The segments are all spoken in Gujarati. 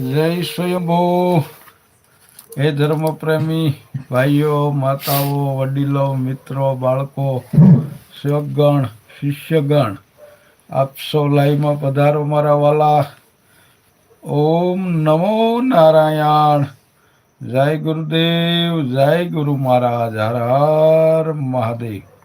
જય સ્વયંભૂ. હે ધર્મપ્રેમી ભાઈઓ, માતાઓ, વડીલો, મિત્રો, બાળકો સેવકગણ શિષ્યગણ, આપ સૌ લાઈમાં પધારો મારા વાલા. ઓમ નમો નારાયણ. જય ગુરુદેવ, જય ગુરુ મહારાજ. હર હર મહાદેવ.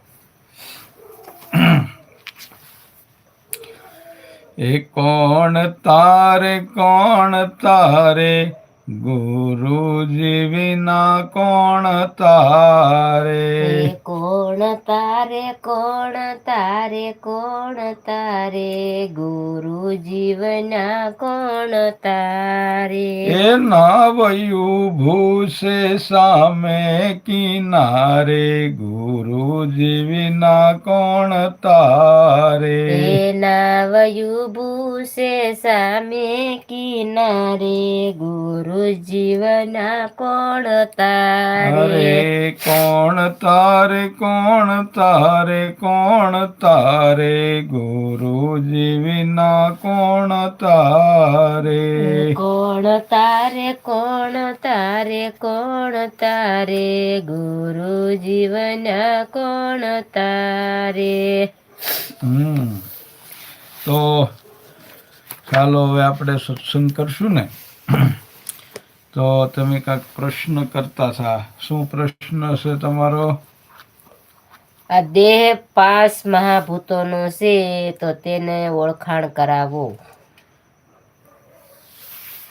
એ કોણ તારે કોણ તારે? ગુરુજી વિના કોણ તારે? કોણ તારે કોણ તારે કોણ તારે? ગુરુ જીવના કોણ તારે? એ નાવયું ભૂસે સામે કિનારે ગુરુ જીવના કોણ તારે? એ ના વયું ભૂસે સામે કિનારે ગુરુ જીવના કોણ તારે? કોણ તારે કોણ તારે કોણ તારે? ગુરુ જીવના કોણ તારે? કોણ તારે કોણ તારે કોણ તારે? ગુરુ જીવન કોણ તારે? હમ. તો ચાલો હવે આપણે સત્સંગ કરશું ને. તો તમે કાંઈક પ્રશ્ન કરતા હતા શું પ્રશ્ન છે તમારો? આ દેહ પાંચ મહાભૂતોનો છે તો તેને ઓળખાણ કરાવો.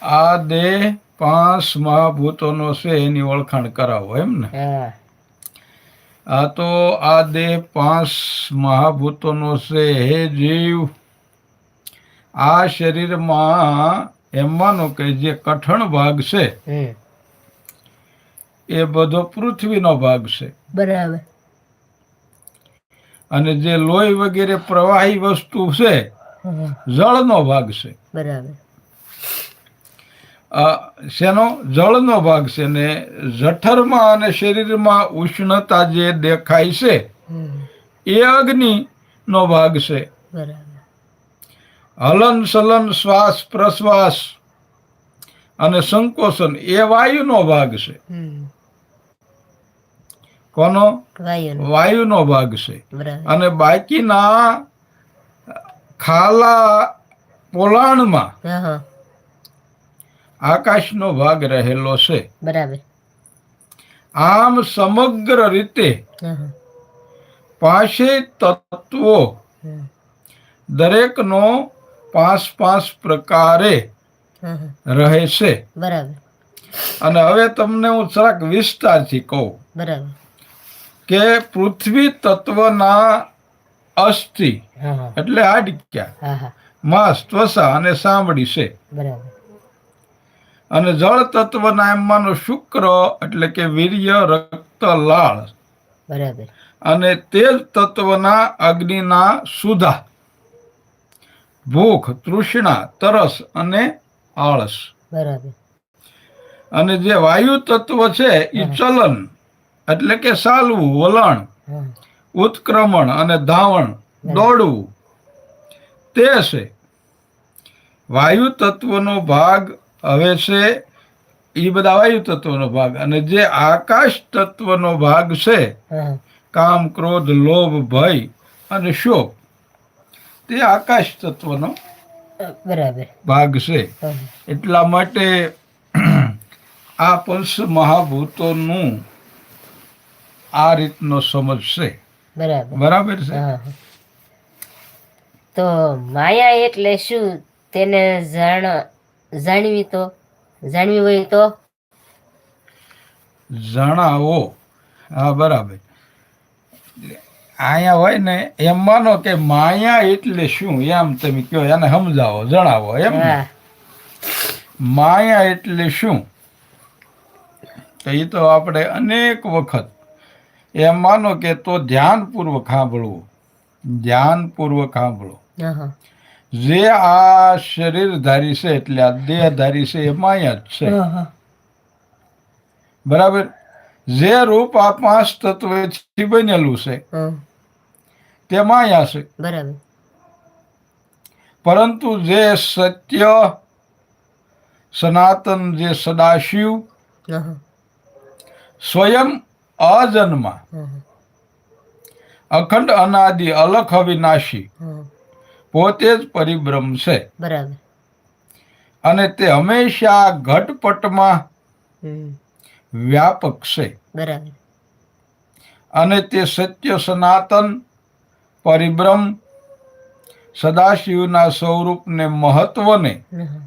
આ દેહ પાંચ મહાભૂતોનો છે એની ઓળખાણ કરાવો એમ ને? હા. આ તો આ દેહ પાંચ મહાભૂતોનો છે હે જીવ. આ શરીરમાં એમ માનો કે જે કઠણ ભાગ છે એ બધો પૃથ્વીનો ભાગ છે. બરાબર. અને જે લોહી વગેરે પ્રવાહી વસ્તુ છે જળનો ભાગ છે. બરાબર. શેનો? જળનો ભાગ છે ને જઠરમાં અને શરીરમાં ઉષ્ણતા જે દેખાય છે એ અગ્નિ નો ભાગ છે. બરાબર. હલન સલન શ્વાસ પ્રશ્વાસ અને સંકોચન એ વાયુનો ભાગ છે. કોનો? વાયુનો. ભાગ છે. અને બાકીના ખાલા પોલાણમાં આકાશનો ભાગ રહેલો છે. બરાબર. આમ સમગ્ર રીતે પાસે તત્વો દરેકનો પાંચ પાંચ પ્રકારે રહે છે અને હવે તમને હું જરાક વિસ્તારથી કહું કે પૃથ્વી તત્વના અસ્થિ એટલે હાડક્યા. માંસ ત્વચા અને સાંભળી છે. અને જળ તત્વના એમમાંનો શુક્ર એટલે કે વીર્ય રક્ત લાળ. બરાબર. અને તેજ તત્વના અગ્નિના સુધા. ભૂખ તૃષ્ણા તરસ અને આળસ. બરાબર. અને જે વાયુ તત્વ છે એ ચલન એટલે કે ચાલવું વલણ ઉત્ક્રમણ અને ધાવણ દોડવું તે છે. વાયુ તત્વનો ભાગ હવે છે એ બધા વાયુ તત્વનો ભાગ. અને જે આકાશ તત્વનો ભાગ છે કામ ક્રોધ લોભ ભય અને શોક. તે આકાશ તત્વનો બરાબર. ભાગ છે. એટલા માટે આ પંચ મહાભૂતોનું આ રીતનો સમજ છે. બરાબર. બરાબર છે? તો માયા એટલે શું? તેને જાણ જાણવી તો? જાણવી હોય તો? જણાવો. હા બરાબર. અહીંયા હોય ને એમ માનો કે માયા એટલે શું? એમ તમે કહો એને સમજાવો જણાવો એમ માયા એટલે શું? તો એ તો આપણે અનેક વખત એમ માનો કે તો ધ્યાનપૂર્વક સાંભળવું. ધ્યાનપૂર્વક સાંભળો. હા. હા જે આ શરીરધારી છે એટલે આ દેહધારી છે એ માયા જ છે. બરાબર? જે રૂપ આ પાંચ તત્વથી બનેલું છે તે માયા છે. બરાબર. પરંતુ જે સત્ય સનાતન જે સદાશિવ સ્વયં અજન્મા. અખંડ અનાદિ અલખ અવિનાશી પોતે જ પરિભ્રમ છે. બરાબર. અને તે હંમેશા ઘટપટમાં વ્યાપક છે. અને તે સત્ય સનાતન પરિબ્રહ્મ સદાશિવના સ્વરૂપને મહત્વને હં,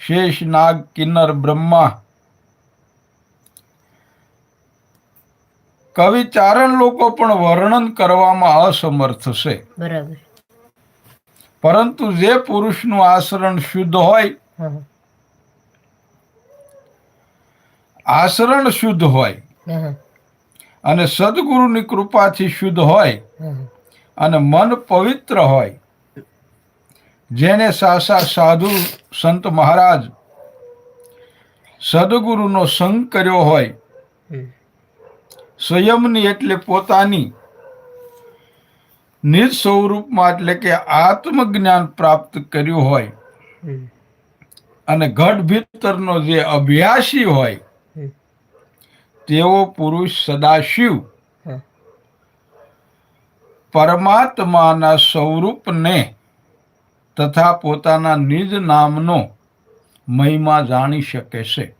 શેષ નાગ કિન્નર બ્રહ્મા કવિ ચારણ લોકો પણ વર્ણન કરવામાં અસમર્થ છે. પરંતુ જે પુરુષનું આચરણ શુદ્ધ હોય હં, આચરણ શુદ્ધ હોય અને સદગુરુની કૃપાથી શુદ્ધ હોય અને મન પવિત્ર હોય જેને સાસા સાધુ સંત મહારાજ સદગુરુનો સંગ કર્યો હોય સંયમની એટલે પોતાની નિજ સ્વરૂપમાં એટલે કે આત્મજ્ઞાન પ્રાપ્ત કર્યું હોય અને ઘટ ભીતરનો જે અભ્યાસી હોય તેવો પુરુષ સદાશિવ. પરમાત્માના સ્વરૂપને તથા પોતાના નિજ નામનો મહિમા જાણી શકે છે.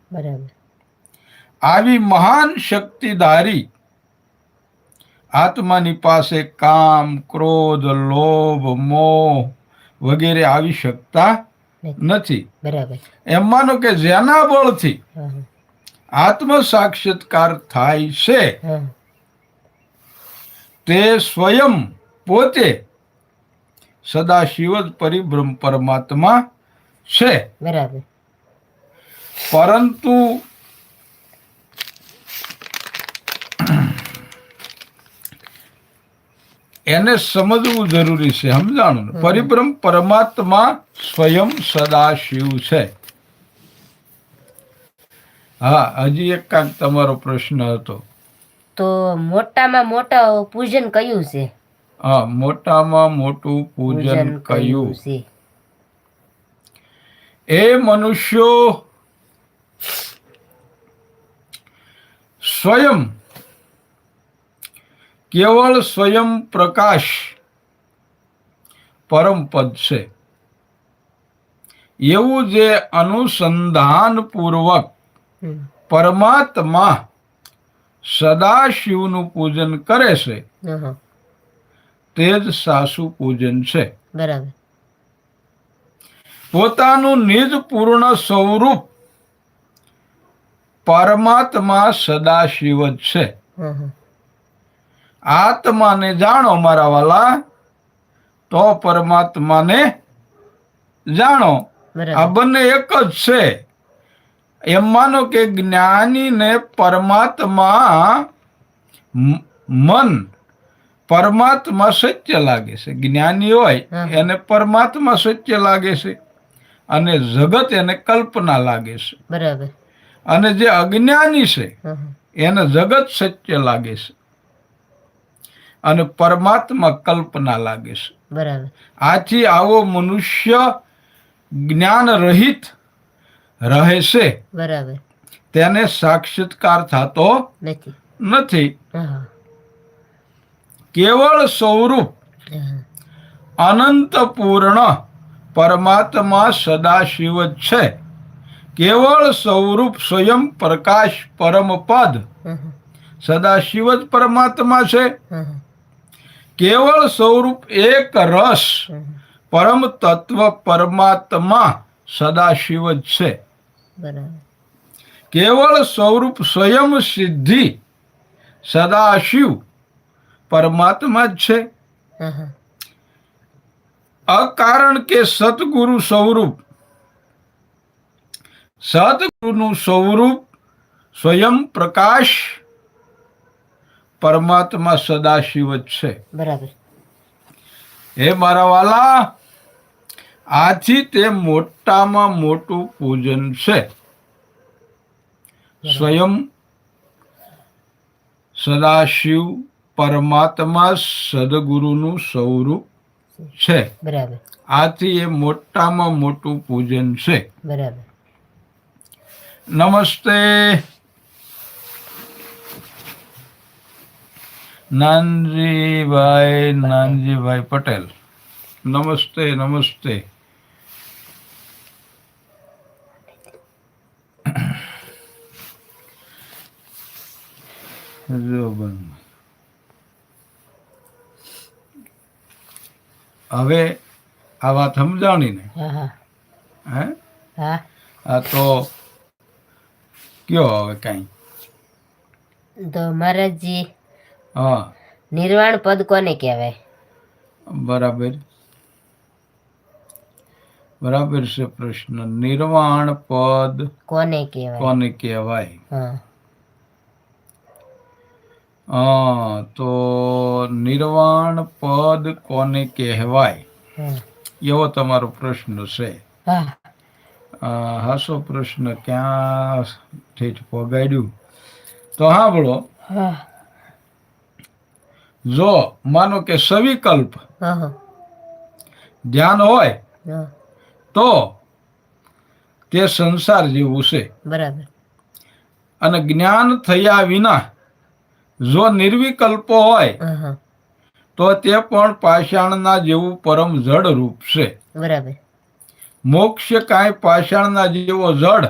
આવી મહાન શક્તિધારી આત્માની પાસે કામ ક્રોધ લોભ મોહ વગેરે આવી શકતા નથી. બરાબર. એમ માનો કે જેના બળથી આત્મ સાક્ષાત્કાર થાય છે. તે સ્વયં પોતે સદાશિવ જ પરિબ્રહ્મ પરમાત્મા છે. બરાબર. પરંતુ એને સમજવું જરૂરી છે. સમજાણું? પરિબ્રહ્મ પરમાત્મા સ્વયં સદાશિવ છે. હા હજી એક કાંક તમારો પ્રશ્ન હતો. તો મોટામાં મોટા પૂજન કયું છે? હા મોટામાં મોટું પૂજન કયું છે? એ મનુષ્યો સ્વયં કેવળ સ્વયં પ્રકાશ પરમ પદ છે. એવું જે અનુસંધાન પૂર્વક હમ, પરમાત્મા સદાશિવનું પૂજન કરે છે. તે જ સાસુ પૂજન છે. બરાબર. પોતાનું નિજ પૂર્ણ સ્વરૂપ પરમાત્મા સદાશિવ જ છે. આત્માને જાણો મારા વાલા તો પરમાત્માને જાણો. આ બંને એક જ છે. એમ માનો કે જ્ઞાનીને પરમાત્મા મન પરમાત્મા સત્ય લાગે છે. જ્ઞાની હોય એને પરમાત્મા સત્ય લાગે છે અને જગત એને કલ્પના લાગે છે. બરાબર. અને જે અજ્ઞાની છે એને જગત સત્ય લાગે છે. અને પરમાત્મા કલ્પના લાગે છે. બરાબર. આથી આવો મનુષ્ય જ્ઞાન રહિત રહે છે. બરાબર. તેને સાક્ષાત્કાર થતો નથી. નથી. કેવળ સ્વરૂપ અનંત પૂર્ણ પરમાત્મા સદાશિવ છે. કેવળ સ્વરૂપ સ્વયં પ્રકાશ પરમ પદ સદાશિવ જ પરમાત્મા છે. કેવળ સ્વરૂપ એક રસ પરમ તત્વ પરમાત્મા સદાશિવ છે. કેવળ સ્વરૂપ સ્વયં સિદ્ધિ સદાશિવ પરમાત્મા જ છે. અકારણ કે સતગુરુ સ્વરૂપ સતગુરુનું સ્વરૂપ સ્વયં પ્રકાશ પરમાત્મા સદાશિવ જ છે. બરાબર. હે મારા વાલા આથી તે મોટામાં મોટું પૂજન છે. સ્વયં સદાશિવ પરમાત્મા સદગુરુનું સ્વરૂપ છે. બરાબર. આથી એ મોટામાં મોટું પૂજન છે. બરાબર. નમસ્તે. નાનજીભાઈ નાનજીભાઈ પટેલ. નમસ્તે નમસ્તે. હવે આ વાત સમજાણી ને હા. હા? તો કયો હવે કઈ? તો મહારાજજી હા. નિર્વાણ પદ કોને કહેવાય? બરાબર. બરાબર છે પ્રશ્ન. નિર્વાણ પદ કોને કહેવાય? કોને કહેવાય? હા. તો નિર્વાણ પદ કોને કહેવાય? એવો તમારો પ્રશ્ન છે. હાસો પ્રશ્ન ક્યાં ઠેઠ પગાડ્યું? તો હા બોલો. જો માનો કે સવિકલ્પ ધ્યાન હોય તો તે સંસાર જેવું છે. બરાબર. અને જ્ઞાન થયા વિના જો નિર્વિકલ્પો હોય તો તે પણ પાષાણના જેવું પરમ જડ રૂપ છે. બરાબર. મોક્ષ કાંઈ પાષાણના જેવો જડ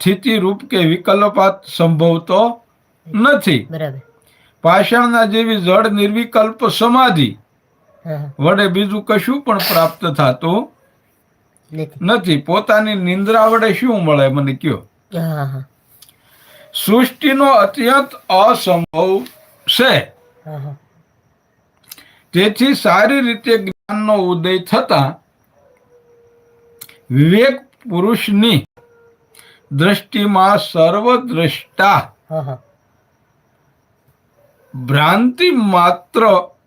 સ્થિતિ રૂપ કે વિકલ્પાત સંભવતો નથી. બરાબર. પાષાણના જેવી જડ નિર્વિકલ્પ સમાધિ વડે બીજું કશું પણ પ્રાપ્ત થતું નથી. નથી. પોતાની નિંદ્રા વડે શું મળે મને કયો? સૃષ્ટિનો અત્યંત અસંભવ છે. તેથી સારી રીતે જ્ઞાનનો ઉદય થતા વિવેક પુરુષની દ્રષ્ટિમાં સર્વદ્રષ્ટા ભ્રાંતિ માત્ર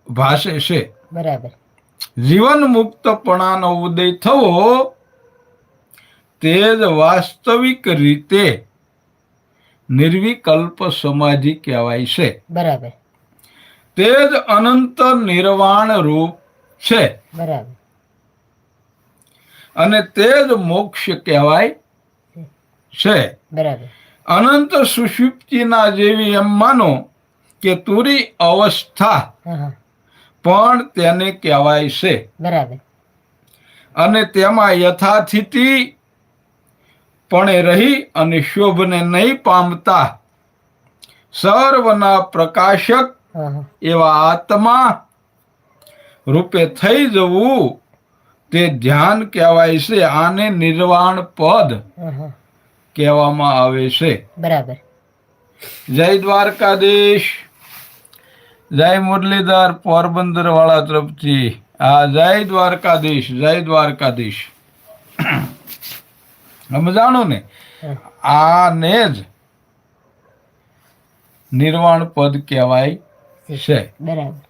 ભાષે છે. બરાબર. જીવન મુક્તપણાનો ઉદય થવો તે જ વાસ્તવિક રીતે નિર્વિકલ્પ સમાધિ કહેવાય છે. બરાબર. તે જ અનંત નિર્વાણ રૂપ છે. બરાબર. અને તે જ મોક્ષ કહેવાય છે. બરાબર. અનંત સુષુપ્તિના જેવી એમ માનો કે તુરી અવસ્થા પણ તેને કહેવાય છે. બરાબર. અને તેમાં યથાસ્થિતિ પણ રહી અને શોભને નહીં પામતા. સર્વના પ્રકાશક એવા આત્મા રૂપે થઈ જવું તે ધ્યાન કહેવાય છે આને નિર્વાણ પદ કહેવામાં આવે છે. બરાબર. જય દ્વારકાધીશ. જય મુરલીધર પોરબંદર વાળા તરફથી. હા જય દ્વારકાધીશ જય દ્વારકાધીશ. સમજાણું ને? આને જ નિર્વાણ પદ કહેવાય છે. બરાબર.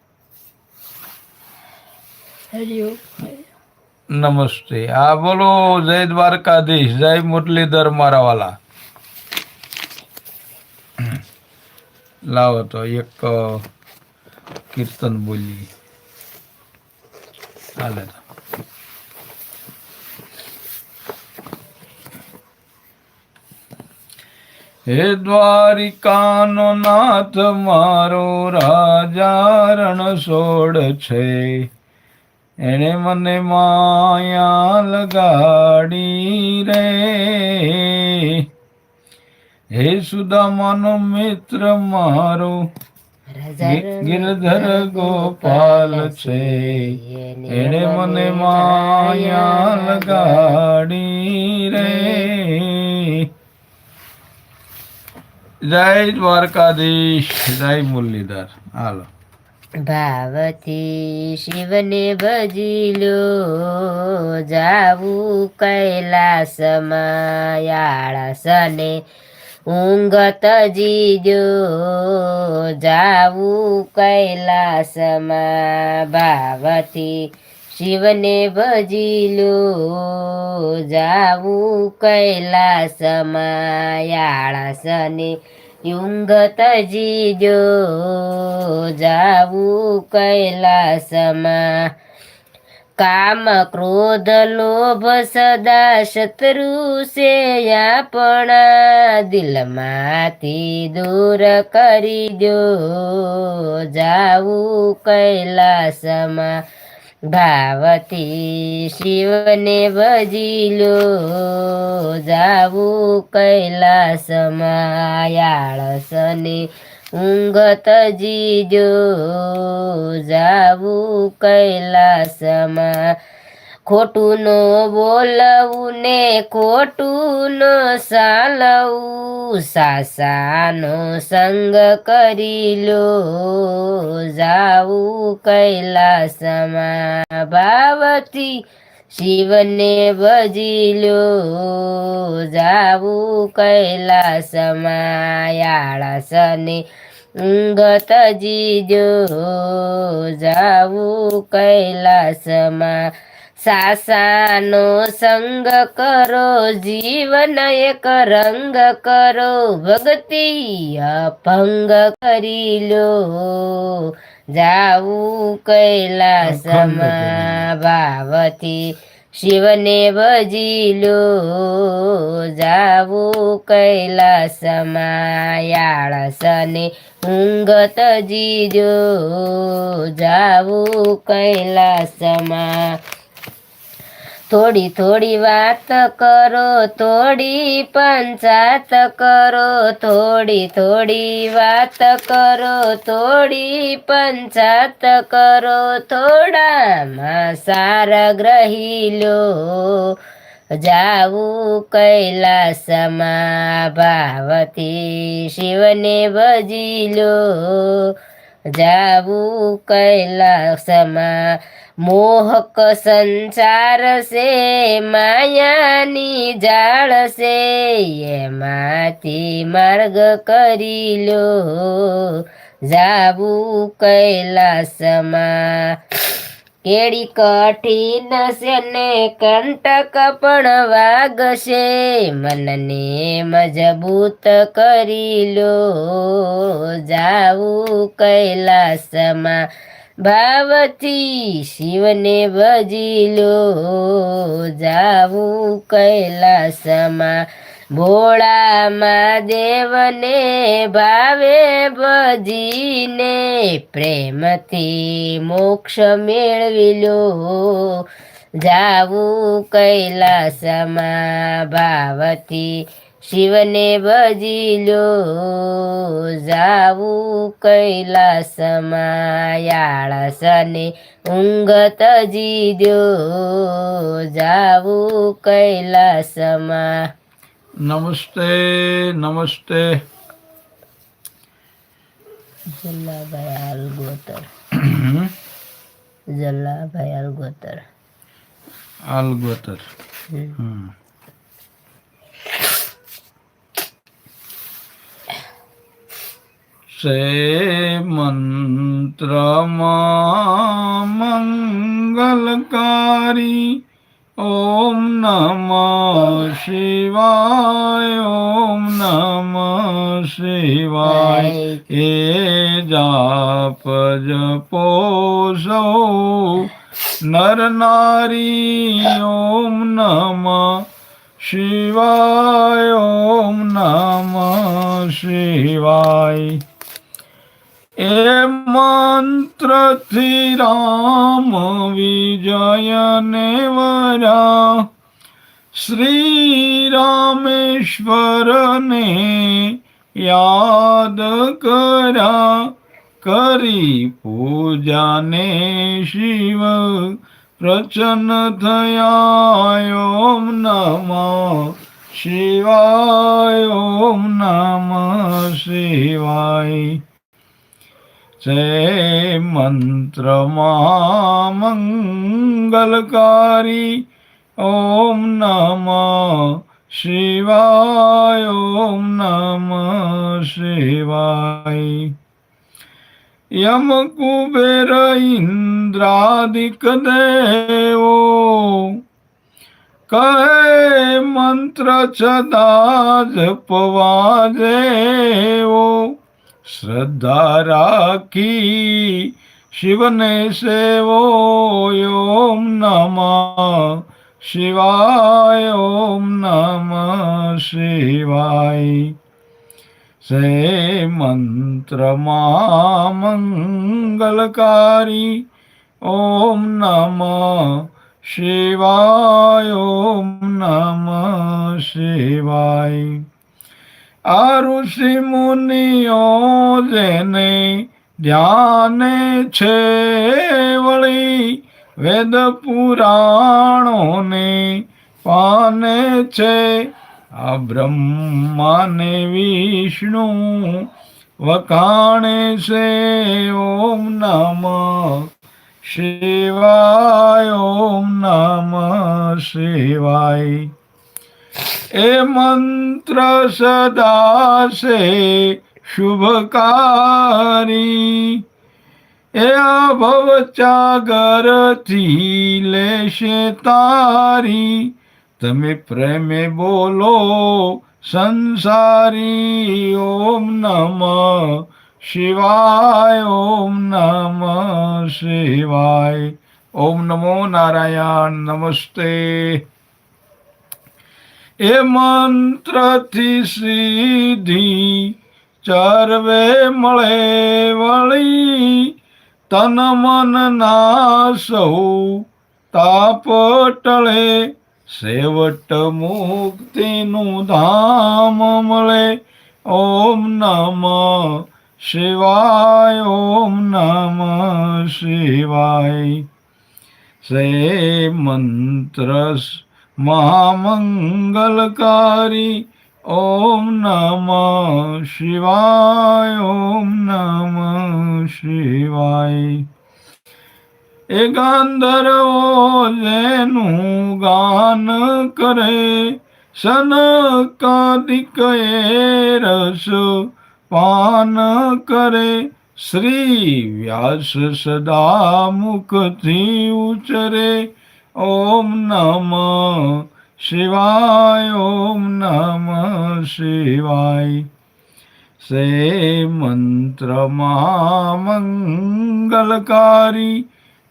નમસ્તે. આ બોલો જય દ્વારકાધીશ જય મુરલીધર મારા વાલા લાવો તો એક કીર્તન બોલી હાલે તો. હે દ્વારિકાનો નાથ મારો રાજા રણ સોડ છે. એણે મને માયા લગાડી રે. હે સુદામાનો મિત્ર મારો ગિરધર ગોપાલ છે. એણે મને માયા લગાડી રે. જય દ્વારકાધીશ, જય મુરલીધર. હાલો. ભાવથી શિવને ભજી લો જાવું કૈલાસમાં આળસને ઊંઘત જીજો, જાવું કૈલાસમાં. ભાવથી શિવને ભજી લો જાવું કૈલાસમાં યુંગ તજી જો જાવું કૈલાસમાં. કામ ક્રોધ લોભ સદા શત્રુ છે આપણા દિલમાંથી દૂર કરી દો જાવું કૈલાસમાં. ભાવથી શિવને ભજી લો જાવું કૈલાસમાં આળસને ઊંઘત જીજો જાવું કૈલાસમાં ખોટું નો બોલવું ને ખોટું નો સાલવું સાસાનો સંગ કરી લો, જાવું કૈલાસમાં. ભાવથી શિવને ભજી લો, જાવું કૈલાસમાં. આળસને ઊંઘ જીજો જાવું કૈલાસમાં. સાસાનો સંગ કરો જીવન એક રંગ કરો. ભક્તિ અભંગ કરી લો. જાવું કૈલાસમાં ભાવથી શિવને ભજી લો. જાવું કૈલાસમાં આળસને ઊંઘ તજીજો જાવું કૈલાસમાં થોડી થોડી વાત કરો થોડી પંચાત કરો થોડી થોડી વાત કરો થોડી પંચાત કરો થોડામાં સાર ગ્રહી લો જાવું કૈલાસમાં ભાવથી શિવને ભજી લો જાવું કૈલાસમાં મોહક સંસાર છે, માયાની જાળ છે, એમાંથી માર્ગ કરી લો. જાવું કૈલાસમાં. કેડી કઠિન છે ને કંટક પણ વાગશે. મનને મજબૂત કરી લો. જાવું કૈલાસમાં. ભાવથી શિવને ભજી લો. જાવું કૈલાસમાં, ભોળામાં દેવને ભાવે ભજીને પ્રેમથી મોક્ષ મેળવી લો. જાવું કૈલાસમાં, ભાવથી શિવને ભજી લો જાવું કૈલાસમાં આળસને ઊંઘ તજી દો જાવું કૈલાસમાં નમસ્તે નમસ્તે. જલ્લાભાઈ હાલ ગોતર જલ્લાભાઈ હાલ ગોતર આલગોતર હમ. સે મંત્રમાં રામેશ્વરને યાદ કરા. કરી પૂજાને શિવ પ્રચન થયા ઓમ નમ. શિવાય ઓમ નમ શિવાય. જય મંત્રમાં મંગલકારી ઓમ નમઃ. શિવાય ઓમ નમ શિવાય. યમ કુબેર ઇન્દ્રાદિક દેવો. કહે મંત્ર છતા જપવા દેવો શ્રદ્ધા રાખી શિવને સેવો. ઓમ નમઃ શિવાય ઓમ નમ શિવાય. સે મંત્રમાં મંગલકારી ઓમ નમ શિવાય ઓમ નમ શિવાય. આ ઋષિ મુનિઓ જેને ધ્યાને છે વળી વેદ પુરાણોને પાને છે. આ બ્રહ્માને વિષ્ણુ વખાણે છે. ઓમ નમ શિવાય, ઓમ નમ શિવાય. એ મંત્ર સદા શુભકારી. એ અભવ ચાગરથી લેશે તારી. તમે પ્રેમે બોલો, સંસારી, ઓમ નમ. શિવાય, ઓમ નમ, શિવાય. ઓમ નમો નારાયણ, નમસ્તે. એ મંત્રથી સિદ્ધિ, ચરવે મળે વળી. તન મન ના સૌ તાપ ટળે, સેવટ મુક્તિનું ધામ મળે. ઓમ નમ શિવાય, ઓમ નમ શિવાય. સે મંત્ર મહામંગલકારી ઓમ નમઃ શિવાય, ઓમ નમઃ શિવાય. એ ગાંધર્વો જેનું ગાન કરે સનકાદિક એ રસ પાન કરે, શ્રી વ્યાસ સદા મુખથી ઉચરે ઓમ નમઃ શિવાય, ઓમ નમઃ શિવાય. સે મંત્ર મંગલકારી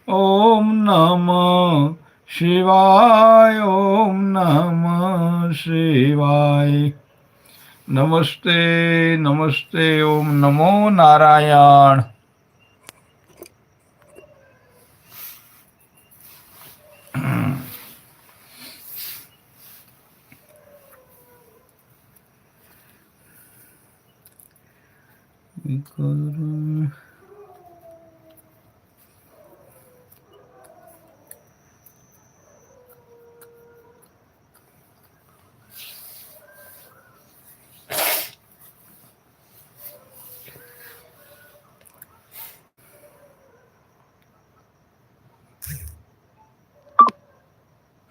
ઓમ નમઃ શિવાય, ઓમ નમઃ શિવાય. નમસ્તે નમસ્તે, ઓમ નમો નારાયણ. કરું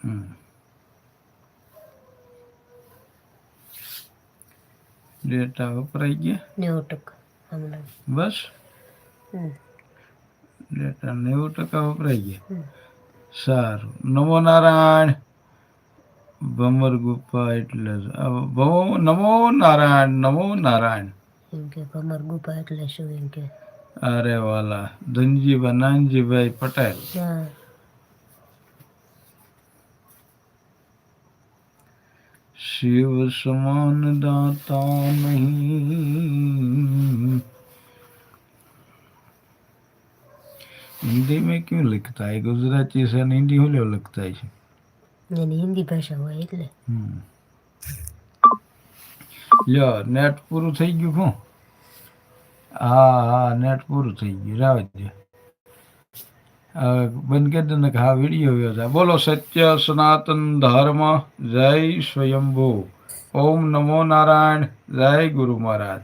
હમ. ડેટા વપરાઈ ગયા નેવું ટકા હમણાં બસ? ડેટા નેવું ટકા વપરાઈ ગયા? સારું. નમો નારાયણ. ભમર ગુફા એટલે નમો નારાયણ નમો નારાયણ. એમ કે ભમર ગુફા એટલે શું એમ કે? અરે વાલા ધનજીભાઈ નાનજીભાઈ પટેલ. હા शिव समान दाता नहीं हिंदी में क्यों लिखता है गुजराती से हिंदी होले लगता है એની હિન્દી ભાષા હોય એટલે હમ. લ્યો નેટ પૂરું થઈ ગયું શું હા હા નેટ પૂરું થઈ ગયું રાવ દે ઘા વીડિયો વ્યવ થાય બોલો, સત્ય, સનાતન ધર્મ, જય સ્વયંભુ. ઓમ નમો નારાયણ, જય ગુરુ મહારાજ.